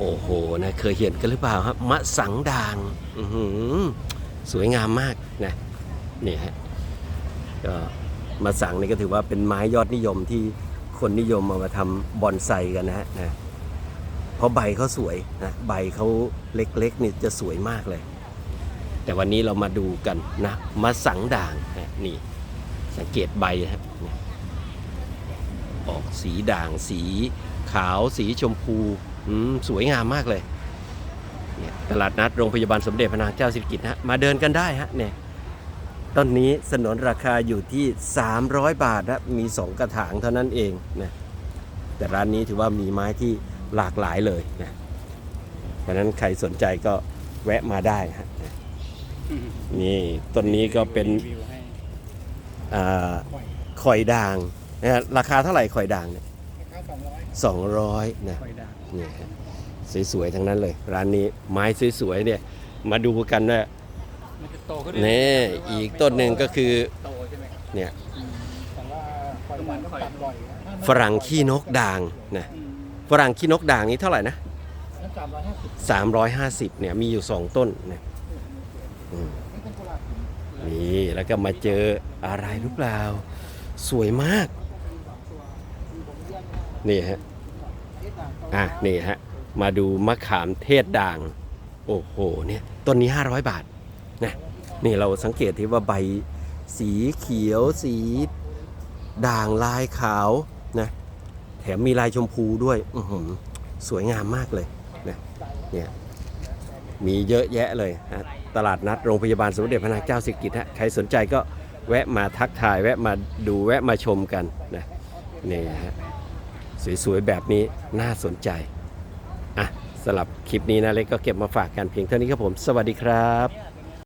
โอ้โหนะเคยเห็นกันหรือเปล่าครับมะสังด่างอื้อหือสวยงามมากนะนี่ฮะก็มะสังนี่ก็ถือว่าเป็นไม้ยอดนิยมที่คนนิยมเอามาทำบอนไซกันนะฮะนะเพราะใบเขาสวยนะใบเขาเล็กๆนี่จะสวยมากเลย แต่วันนี้เรามาดูกันนะมะสังด่างนะนี่สังเกตใบครับออกสีด่างสีขาวสีชมพู สวยงามมากเลยเนี่ยตลาดนัดโรงพยาบาลสมเด็จพระนางเจ้าสิริกิติ์นะมาเดินกันได้ฮะเนี่ยต้นนี้สนนราคาอยู่ที่ 300 บาทนะมี 2 กระถางเท่านั้นเองนะแต่ร้านนี้ถือว่ามีไม้ที่หลากหลายเลยนะเพราะฉะนั้นใครสนใจก็แวะมาได้ฮะนี่ต้นนี้ก็เป็นรีวิวให้อ่าปล่อยข่อยด่างนะฮะราคาเท่าไหร่ข่อยด่างเนี่ย ราคาสองร้อยสองร้อยนะปล่อยด่างนี่ฮะสวยๆทั้งนั้นเลย ร้านนี้ไม้สวยๆเนี่ยมาดูกันว่ามันจะโตขึ้นนี่อีกต้นหนึ่งก็คือโตใช่ไหมครับเนี่ยอืมแต่ว่าปล่อยมันต้องตัดบ่อยนะฝรั่งขี้นกด่างนะอืมฝรั่งขี้นกด่างนี้เท่าไหร่นะแล้วสามร้อยห้าสิบ350เนี่ยมีอยู่ 2 ต้นนะอืมไม่เป็นกุหลาบหินนี่แล้วก็มาเจออะไรหรือเปล่า สวยมาก นี่ฮะอะนี่ฮะมาดูมะขามเทศด่าง โอ้โหเนี่ยต้นนี้ 500 บาทนะนี่เราสังเกตที่ว่าใบสีเขียวสีด่างลายขาวนะแถมมีลายชมพูด้วยอืสวยงามมากเลยนะเนี่ยมีเยอะแยะเลยฮะตลาดนัดโรงพยาบาลสมเด็จพระนางเจ้าสิริกิติ์ฮะใครสนใจก็แวะมาทักทายแวะมาดูแวะมาชมกันนะนี่ฮะ สวยๆ แบบนี้น่าสนใจอะสำหรับคลิปนี้นะเล็กก็เก็บมาฝากกันเพียงเท่านี้ครับผม สวัสดีครับ